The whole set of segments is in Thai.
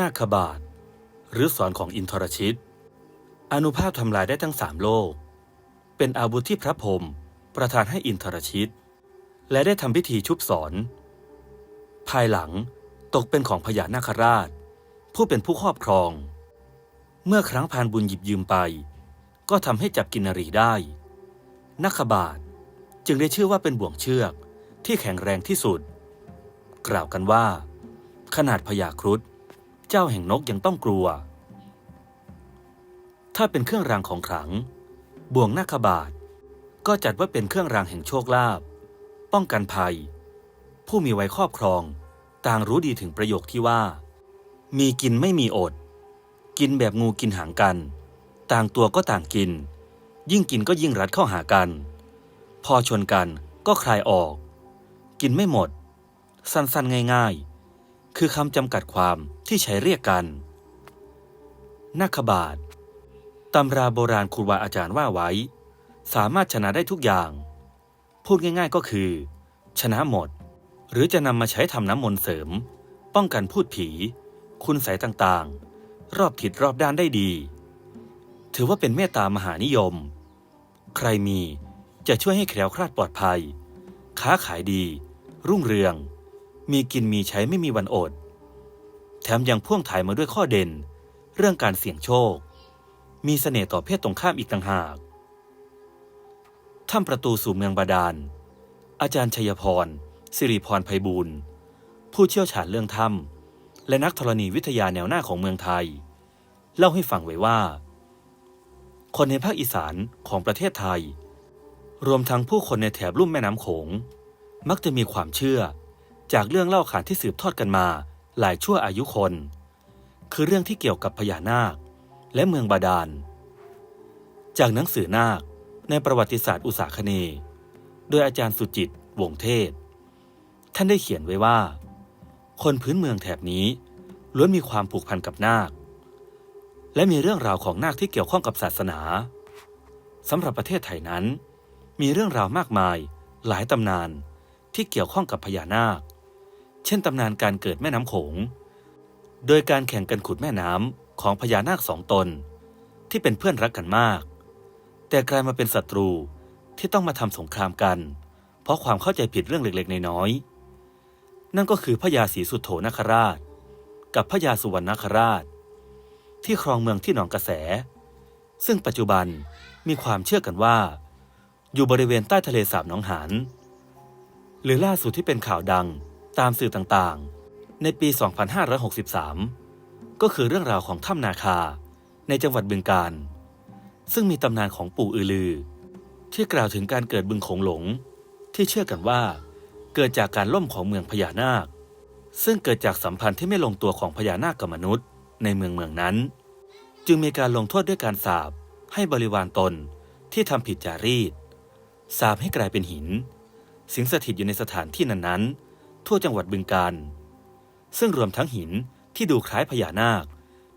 นาคบาท หรือสอนของอินทรชิต อนุภาพทำลายได้ทั้งสามโลก เป็นอาวุธที่พระพรหมประทานให้อินทรชิต และได้ทำพิธีชุบสอน ภายหลังตกเป็นของพญานาคราช ผู้เป็นผู้ครอบครอง เมื่อครั้งพานบุญหยิบยืมไป ก็ทำให้จับกินนรีได้นักบาทจึงได้ชื่อว่าเป็นบ่วงเชือกที่แข็งแรงที่สุด กล่าวกันว่า ขนาดพญาครุฑ เจ้าแห่งนกยังต้องกลัว ถ้าเป็นเครื่องรางของขลัง บ่วงนาคบาท ก็จัดว่าเป็นเครื่องรางแห่งโชคลาภ ป้องกันภัย ผู้มีไว้ครอบครอง ต่างรู้ดีถึงประโยคที่ว่า มีกินไม่มีอด กินแบบงูกินหางกัน ต่างตัวก็ต่างกิน ยิ่งกินก็ยิ่งรัดเข้าหากัน พอชนกันก็คลายออก กินไม่หมด สั้นๆง่าย ๆ คือคำจำกัดความที่ใช้เรียกกันนาคบาทตำราโบราณครูบาอาจารย์ว่าไว้ สามารถชนะได้ทุกอย่าง พูดง่ายๆก็คือ ชนะหมด หรือจะนำมาใช้ทำน้ำมนต์เสริม ป้องกันพูดผี คุณใสต่างๆ รอบทิศรอบด้านได้ดี ถือว่าเป็นเมตตามหานิยม ใครมีจะช่วยให้แคล้วคลาดปลอดภัย ค้าขายดี รุ่งเรือง มีกินมีใช้ไม่มีวันอด แถมยังพ่วงถ่ายมาด้วยข้อเด่น เรื่องการเสี่ยงโชค มีเสน่ห์ต่อเพศตรงข้ามอีกต่างหากถ้ำประตูสู่เมืองบาดาล อาจารย์ชัยพร สิริพรไพบูลย์ผู้เชี่ยวชาญเรื่องถ้ำและนักธรณีวิทยาแนวหน้าของเมืองไทย เล่าให้ฟังไว้ว่า คนในภาคอีสานของประเทศไทย รวมทั้งผู้คนในแถบลุ่มแม่น้ำโขง มักจะมีความเชื่อ จากเรื่องเล่าขานที่สืบทอดกันมา หลายชั่วอายุคน คือเรื่องที่เกี่ยวกับพญานาค และเมืองบาดาล จากหนังสือนาคในประวัติศาสตร์อุตสาคเนโดยอาจารย์สุจิตวงเทศ ท่านได้เขียนไว้ว่า คนพื้นเมืองแถบนี้ล้วนมีความผูกพันกับนาค และมีเรื่องราวของนาคที่เกี่ยวข้องกับศาสนาสำหรับประเทศไทยนั้น มีเรื่องราวมากมายหลายตำนานที่เกี่ยวข้องกับพญานาค เช่นตำนานการเกิดแม่น้ำโขง โดยการแข่งกันขุดแม่น้ำของพญานาคสองตน ที่เป็นเพื่อนรักกันมาก แต่กลายมาเป็นศัตรูที่ต้องมาทำสงครามกัน เพราะความเข้าใจผิดเรื่องเล็กๆน้อยๆนั่นก็คือพญาศรีสุโธนคราช กับพญาสุวรรณนคราช ที่ครองเมืองที่หนองกระแส ซึ่งปัจจุบันมีความเชื่อกันว่า อยู่บริเวณใต้ทะเลสาบหนองหานหรือล่าสุดที่เป็นข่าวดัง ตามสื่อต่างๆ ในปี 2563 ก็คือเรื่องราวของถ้ำนาคาในจังหวัดบึงกาฬซึ่งมีตำนานของปู่อือลือ ที่กล่าวถึงการเกิดบึงโขงหลง ที่เชื่อกันว่า เกิดจากการล่มของเมืองพญานาค ซึ่งเกิดจากสัมพันธ์ที่ไม่ลงตัวของพญานาคกับมนุษย์ ในเมืองเมืองนั้น จึงมีการลงโทษด้วยการสาบให้บริวารตนที่ทำผิดจารีตสาบให้กลายเป็นหิน สิงสถิตอยู่ในสถานที่นั้นๆ ทั่วจังหวัดบึงกาฬซึ่งรวมทั้งหินที่ดูคล้ายพญานาค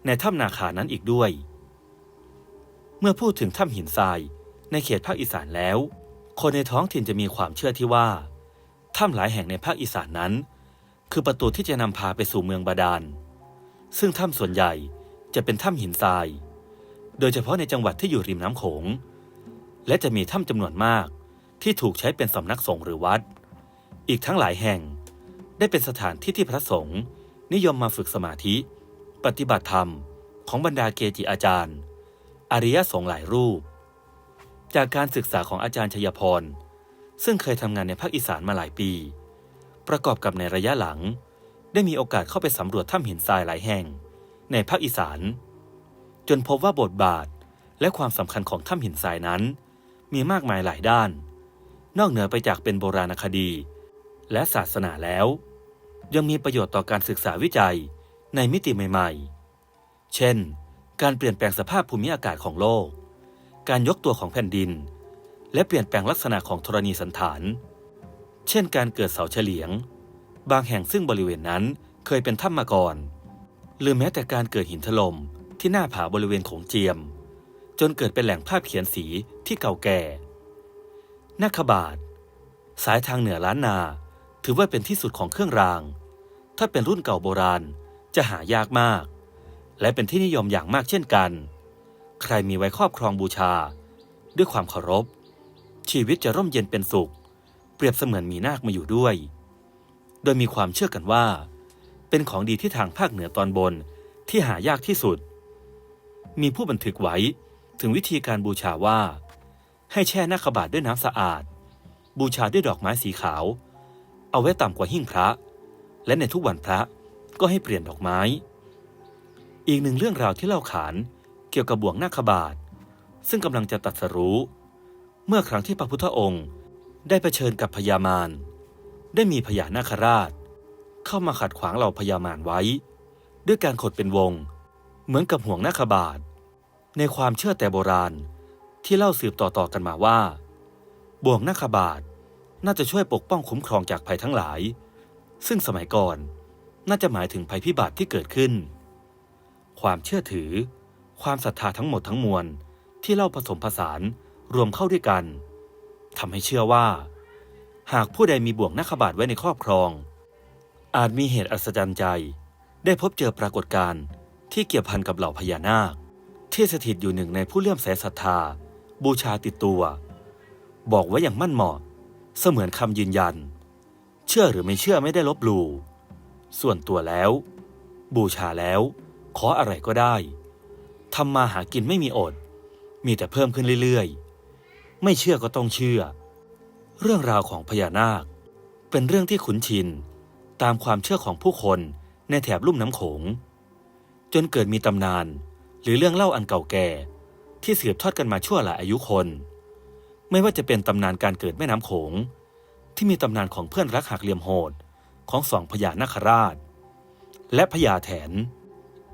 ในถ้ำนาคานั้นอีกด้วย เมื่อพูดถึงถ้ำหินทรายในเขตภาคอีสานแล้ว คนในท้องถิ่นจะมีความเชื่อที่ว่าถ้ำหลายแห่งในภาคอีสานนั้น คือประตูที่จะนำพาไปสู่เมืองบาดาล ซึ่งถ้ำส่วนใหญ่จะเป็นถ้ำหินทราย โดยเฉพาะในจังหวัดที่อยู่ริมน้ำโขง และจะมีถ้ำจำนวนมากที่ถูกใช้เป็นสำนักสงฆ์หรือวัด อีกทั้งหลายแห่ง ได้เป็นสถานที่ที่พระสงฆ์นิยมมาฝึกสมาธิ ปฏิบัติธรรมของบรรดาเกจิอาจารย์ อริยสงฆ์หลายรูป จากการศึกษาของอาจารย์ชยพร ซึ่งเคยทำงานในภาคอีสานมาหลายปี ประกอบกับในระยะหลัง ได้มีโอกาสเข้าไปสำรวจถ้ำหินทรายหลายแห่ง ในภาคอีสาน จนพบว่าบทบาทและความสำคัญของถ้ำหินทรายนั้น มีมากมายหลายด้าน นอกเหนือไปจากเป็นโบราณคดี และศาสนาแล้ว ยังมีประโยชน์ต่อการศึกษาวิจัยในมิติใหม่ๆ เช่น การเปลี่ยนแปลงสภาพภูมิอากาศของโลก การยกตัวของแผ่นดิน และเปลี่ยนแปลงลักษณะของธรณีสันฐาน เช่น การเกิดเสาเฉลียง บางแห่งซึ่งบริเวณนั้นเคยเป็นถ้ำมาก่อน หรือแม้แต่การเกิดหินถล่มที่หน้าผาบริเวณโขงเจียม จนเกิดเป็นแหล่งภาพเขียนสีที่เก่าแก่นาคบาท สายทางเหนือล้านนา ถือว่าเป็นที่สุดของเครื่องราง ถ้าเป็นรุ่นเก่าโบราณจะหายากมาก และเป็นที่นิยมอย่างมากเช่นกัน ใครมีไว้ครอบครองบูชา ด้วยความเคารพ ชีวิตจะร่มเย็นเป็นสุข เปรียบเสมือนมีนาคมาอยู่ด้วย โดยมีความเชื่อกันว่า เป็นของดีที่ทางภาคเหนือตอนบนที่หายากที่สุด มีผู้บันทึกไว้ถึงวิธีการบูชาว่า ให้แช่หน้าขบาทด้วยน้ำสะอาด บูชาด้วยดอกไม้สีขาว เอาไว้ต่ำกว่าหิ้งพระ และในทุกวันพระก็ให้เปลี่ยนดอกไม้ อีกหนึ่งเรื่องราวที่เล่าขานเกี่ยวกับบ่วงนาคบาท ซึ่งกำลังจะตัดสรู้ เมื่อครั้งที่พระพุทธองค์ได้เผชิญกับพญามาร ได้มีพญานาคราช เข้ามาขัดขวางเหล่าพญามารไว้ ด้วยการขดเป็นวง เหมือนกับห่วงนาคบาท ในความเชื่อแต่โบราณที่เล่าสืบต่อๆกันมาว่า บ่วงนาคบาท น่าจะช่วยปกป้องคุ้มครองจากภัยทั้งหลาย ซึ่งสมัยก่อนน่าจะหมายถึงภัยพิบัติที่เกิดขึ้น ความเชื่อถือ ความศรัทธาทั้งหมดทั้งมวลที่เล่าผสมผสานรวมเข้าด้วยกันทำให้เชื่อว่า หากผู้ใดมีบ่วงนาคบาทไว้ในครอบครอง อาจมีเหตุอัศจรรย์ใจ ได้พบเจอปรากฏการณ์ที่เกี่ยวพันกับเหล่าพญานาค ที่สถิตอยู่หนึ่งในผู้เลื่อมใสศรัทธา บูชาติดตัว บอกไว้อย่างมั่นเหมาะ เสมือนคำยืนยัน เชื่อหรือไม่เชื่อไม่ได้ลบหลู่ส่วนตัวแล้ว บูชาแล้ว ขออะไรก็ได้ทำมาหากินไม่มีอด มีแต่เพิ่มขึ้นเรื่อยๆ ไม่เชื่อก็ต้องเชื่อ เรื่องราวของพญานาค เป็นเรื่องที่คุ้นชิน ตามความเชื่อของผู้คนในแถบลุ่มน้ำโขง จนเกิดมีตำนาน หรือเรื่องเล่าอันเก่าแก่ ที่สืบทอดกันมาชั่วหลายอายุคน ไม่ว่าจะเป็นตำนานการเกิดแม่น้ำโขง ที่มีตำนานของเพื่อนรักหักเหลี่ยมโหดของสองพญานาคราช และพญาแถน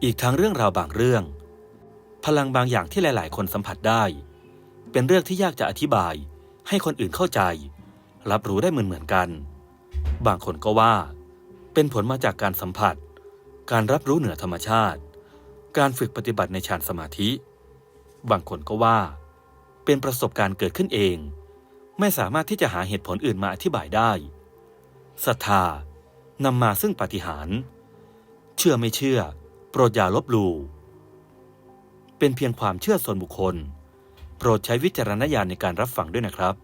อีกทั้งเรื่องราวบางเรื่อง พลังบางอย่างที่หลาย ๆ คนสัมผัสได้ เป็นเรื่องที่ยากจะอธิบาย ให้คนอื่นเข้าใจ รับรู้ได้เหมือนเหมือนกัน บางคนก็ว่า เป็นผลมาจากการสัมผัส การรับรู้เหนือธรรมชาติ การฝึกปฏิบัติในฌานสมาธิ บางคนก็ว่า เป็นประสบการณ์เกิดขึ้นเอง ไม่สามารถที่จะหาเหตุผลอื่นมาอธิบายได้ศรัทธานำมาซึ่งปาฏิหาริย์เชื่อไม่เชื่อ โปรดอย่าลบหลู่เป็นเพียงความเชื่อส่วนบุคคล โปรดใช้วิจารณญาณในการรับฟังด้วยนะครับ